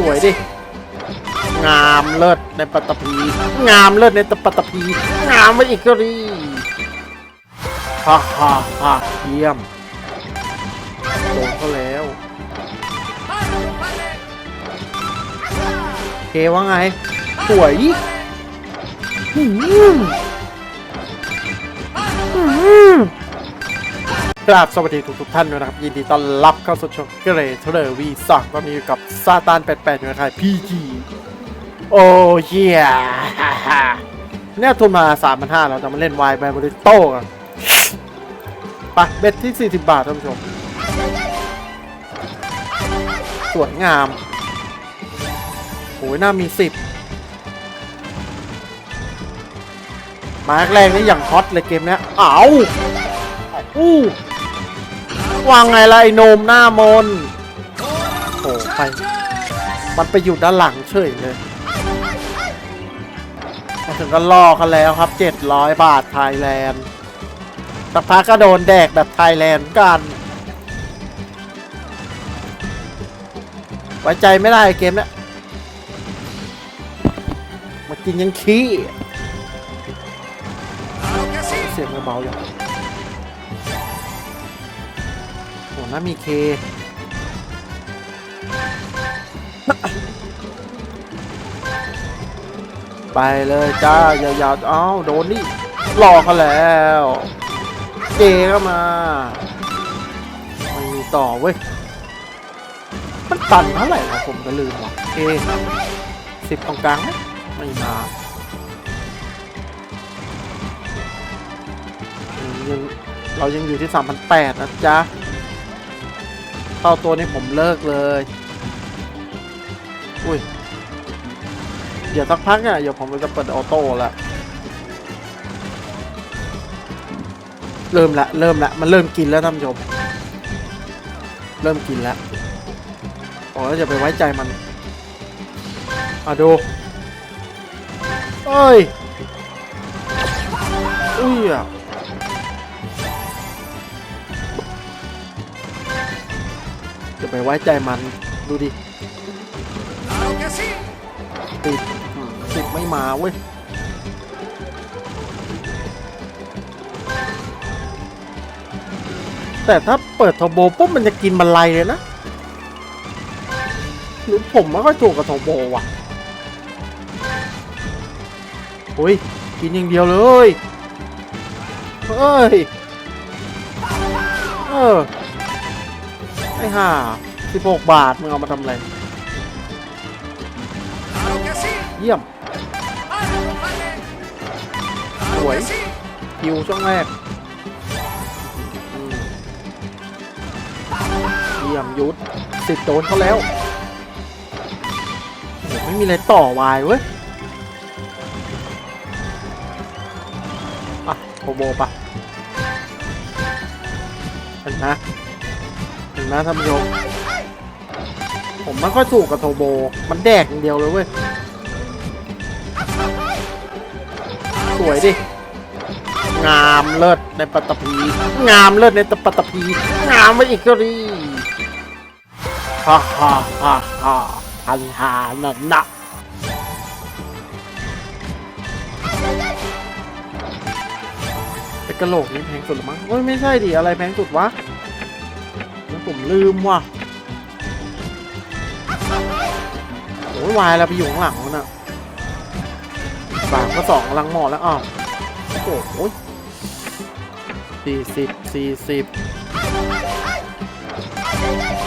สวยดิ งามเลิศในปัตตภีงามเลิศในตปัตตภีงามไปอีกก็รีฮ่าฮ่าฮ่าเยี่ยมโดนเขาแล้วเคว่าไง สวยหืม ราบสวัสดีทุกทุกท่านด้วยนะครับ ยินดีต้อนรับเข้าสู่ช่องเกรเทอร์วีสักวันนี้อยู่กับซาตาน88อยู่นะครับพีจีโอ้เหี้ยเนี่ยทุนมา3,500เราจะมาเล่นวายแบร์บริโต้กันไปเบ็ดที่ 40 บาทท่านผู้ชม สวยงามโอ้ยน่ามีสิบมาแรกนี่อย่างฮอตเลยเกมเนี้ยอ้าวอู้ วางไงล่ะไอ้โนมหน้ามนโอ้ไปมันไปอยู่ด้านหลังเฉยเลยมาถึงก็ล่อกันแล้วครับ 700 บาทไทยแลนด์สักพักก็โดนแดกแบบไทยแลนด์กัน ไว้ใจไม่ได้เกมเนี้ยมากินยังขี้ เสียงเบาๆอยู่โห น่ามีเค ไปเลยจ้ายาวๆเอ้าโดนนี่รอกเขาแล้วเจก็มาไม่มีต่อเว้ย มันตันเท่าไหร่นะผมก็ลืมว่ะเอสิบตรงกลางไหมไม่มายังเรายังอยู่ที่สามพันแปดนะจ๊ะ เข้าตัวนี้ผมเลิกเลย อุ้ย เดี๋ยวสักพักอะ เดี๋ยวผมจะเปิดออโต้ละ เริ่มละ เริ่มละ มันเริ่มกินแล้วท่านผู้ชม เริ่มกินแล้วโอ้ยอย่าไปไว้ใจมันอะดูเอ้ยอุ้ยอะ อย่าไปไว้ใจมันดูดิติดติดไม่มาเว้ยแต่ถ้าเปิดทอร์โบปุ๊บมันจะกินบันไลเลยนะหรือผมไม่ค่อยถูกกับโทโบว่ะโอ้ยกินอย่างเดียวเลยเฮ้ยเออ ไอ้ห่าสิบหกบาท มึงเอามาทำอะไร เยี่ยม สวยคิวช่องแรก เยี่ยมยุดติดโดนเขาแล้วโอ้โหไม่มีอะไรต่อวายเว้ย อะโคโบปะเห็นไหม นไหมท่านผู้ชมผมไม่ค่อยถูกกับโทโบ มันแดกอย่างเดียวเลยเว้ย สวยดิ งามเลิศในปัตตภี งามเลิศในตปัตตภี งามไปอีกก็รีฮ่าฮ่าฮ่าฮ่าฮันฮานันะไอ้กระโหลกนี่แพงสุดหรือมั้งโอ้ยไม่ใช่ดิอะไรแพงสุดวะ แล้วผมลืมว่ะโอ้ยวายเราไปอยู่ข้างหลังแล้วน่ะสามก็สองกำลังหมดแล้วอ้าวโอ้โหสี่สิบสี่สิบ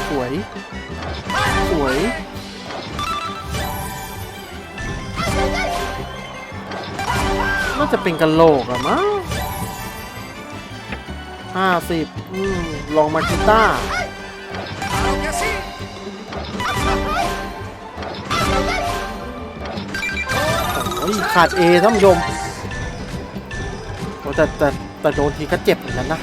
สวย สวยน่าจะเป็นกะโหลกอะมั้ง ห้าสิบอืมลองมากีต้าร์โอ้ยขาดเอท่านผู้ชมโอ้แต่แต่แต่โดนทีก็เจ็บเหมือนกันนะ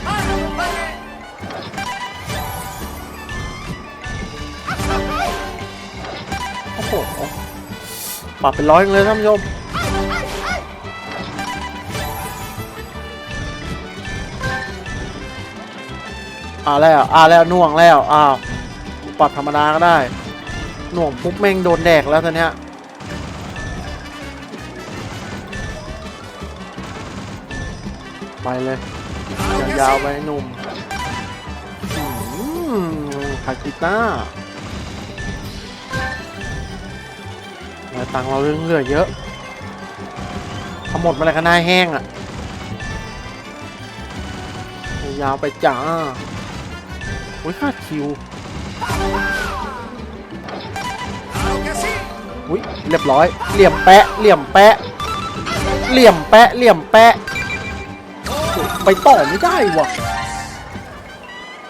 โอ้โหปรับเป็นร้อยเลยท่านผู้ชม อ่าแล้วอ่าแล้วน่วงแล้วอ้าวปรับธรรมดาก็ได้หน่วงปุ๊บแม่งโดนแดกแล้วตอนเนี้ยไปเลยยาวๆไปหนุ่มอืมคากิต้าเหลือตังเราเรื่องเหลือเยอะทั้งหมดมาเลยก็น่าแห้งอะ ยาวไปจ้า โอ้ยคาดคิวอุ้ยเรียบร้อย เหลี่ยมแปะ เหลี่ยมแปะ เหลี่ยมแปะ เหลี่ยมแปะ ไปต่อไม่ได้วะ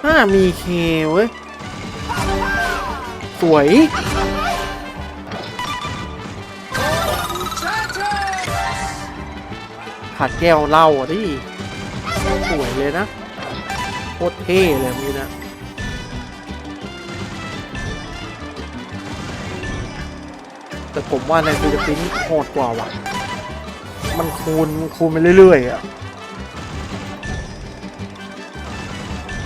ห้ามีเคเว้ย สวยขาดแก้วเหล้าอะดิสวยเลยนะ โคตรเท่เลยมีนะ แต่ผมว่าในฟิลิปปินส์โหดกว่าว่ะ มันคูณคูณไปเรื่อยๆอะ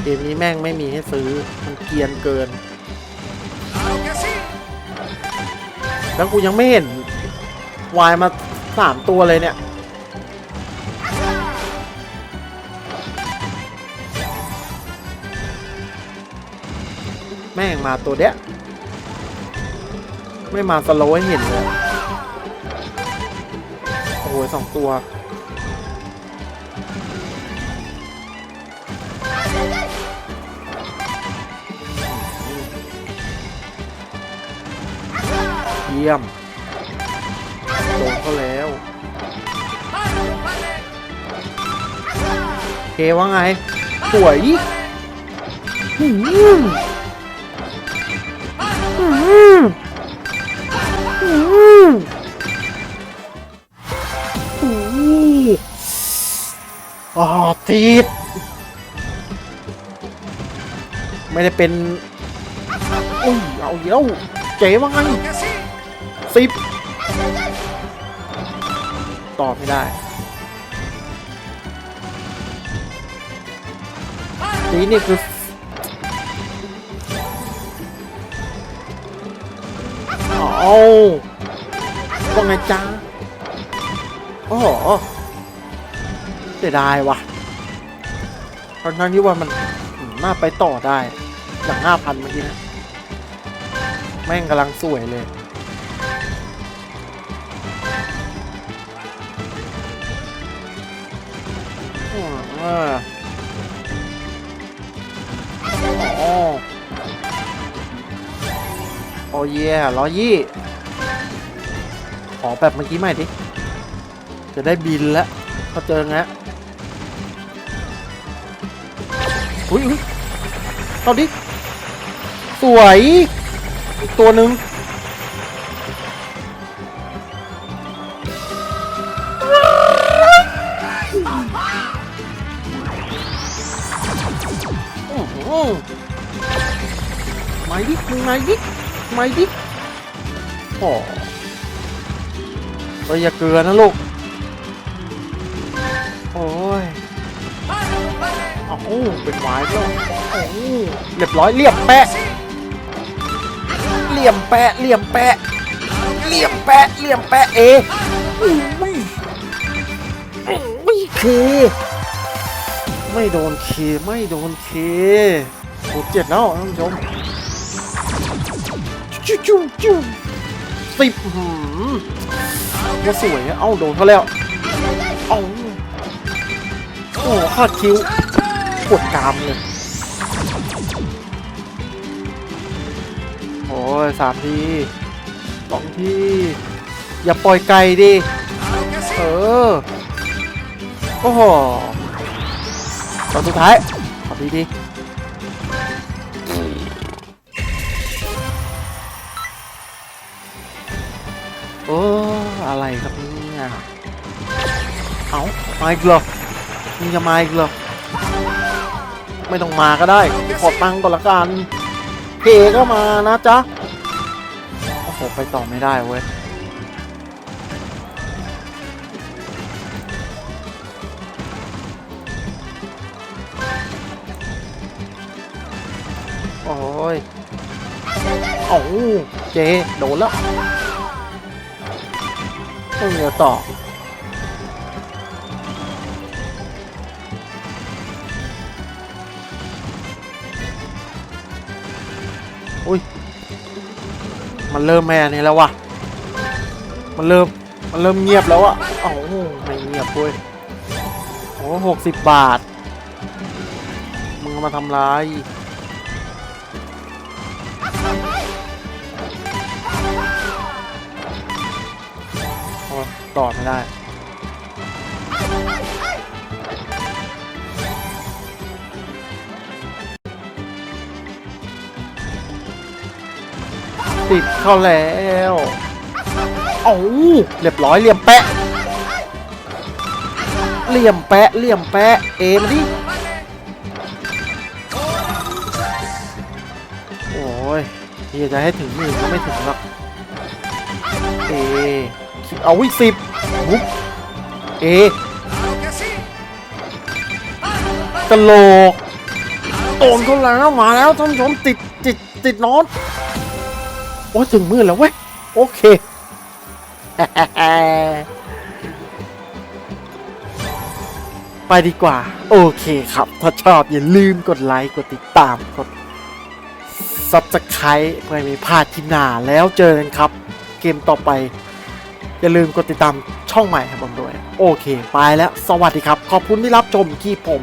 เกมนี้แม่งไม่มีให้ซื้อ มันเกียนเกิน แล้วกูยังไม่เห็น วายมาสามตัวเลยเนี่ย แม่งมาตัวเนี้ ไม่มาสโลว์ให้เห็นเลยโอ้โหสองตัวเยี่ยมโดนเขาแล้วเคว่าไงสวยหืม ติด ไม่ได้เป็นอุ้ยเอาเยอะเจ๋ว่าไงสิบตอบไม่ได้นี่นี่คือเอาว่าไงจ้าโอ้โหเสียดายว่ะ ตอนนั้นที่ว่ามันน่าไปต่อได้อย่างห้าพันเมื่อกี้นะแม่งกำลังสวยเลยอ๋อโอ้เย่ร้อยยี่ขอแบบเมื่อกี้ใหม่ดิ จะได้บินแล้วเขาเจอไง อุ้ยอุ้ยเอาดิ สวยอีกตัวหนึ่งโอ้โหไม่ดิมึงไม่ดิไม่ดิโอ้เฮ้ยอย่าเกลือนะลูก โอ้ย เอ้าเป็นไม้แล้วโอ้เรียบร้อยเรียบแปะเหลี่ยมแปะเหลี่ยมแปะเหลี่ยมแปะเหลี่ยมแปะเอไม่ไม่เคไม่โดนเคไม่โดนเคโอ้เจ็ดแล้วท่านผู้ชมจู้จู้จู้สิบหืมก็สวยอะเอ้าโดนเขาแล้วเอ้าโอ้คาดคิ้ว ปวดกรามเลยโอ้ยสามทีสองที อย่าปล่อยไกลดิ เออ โอ้โหตอนสุดท้ายขอดีดีโอ้ อะไรครับเนี่ย เอามาอีกเหรอมึงจะมาอีกเหรอ ไม่ต้องมาก็ได้ ขอตังค์ก่อนละกันเพก็มานะจ๊ะโอ้โหไปต่อไม่ได้เว้ยโอ้ยโอ้เจโดนแล้วต้องเดี๋ยวต่อ อุ้ย มันเริ่มแม่นี่แล้ววะมันเริ่ม มันเริ่มเงียบแล้วอะเอ้าไม่เงียบเว้ยโอ้หกสิบบาท มึงมาทำร้ายโอ้ต่อไม่ได้ ติดเข้าแล้วโอ้เรียบร้อยเหลี่ยมแปะเหลี่ยมแปะเหลี่ยมแปะเอมาดิโอ้ยเฮียจะให้ถึงหมื่นก็ไม่ถึงหรอกเอเอาวิสิบบุ๊บเอกะโหลกโดนเขาแล้วมาแล้วท่านผู้ชมติดติดติดนอน โอ้ถึงมื่นแล้วเว้ย โอเค ไปดีกว่า โอเคครับ ถ้าชอบอย่าลืมกดไลค์ กดติดตาม กดซับสไครต์เพื่อไม่พลาดที่หน้าแล้วเจอกันครับ เกมต่อไป อย่าลืมกดติดตามช่องใหม่ให้ผมด้วย โอเค ไปแล้ว สวัสดีครับ ขอบคุณที่รับชมที่ผม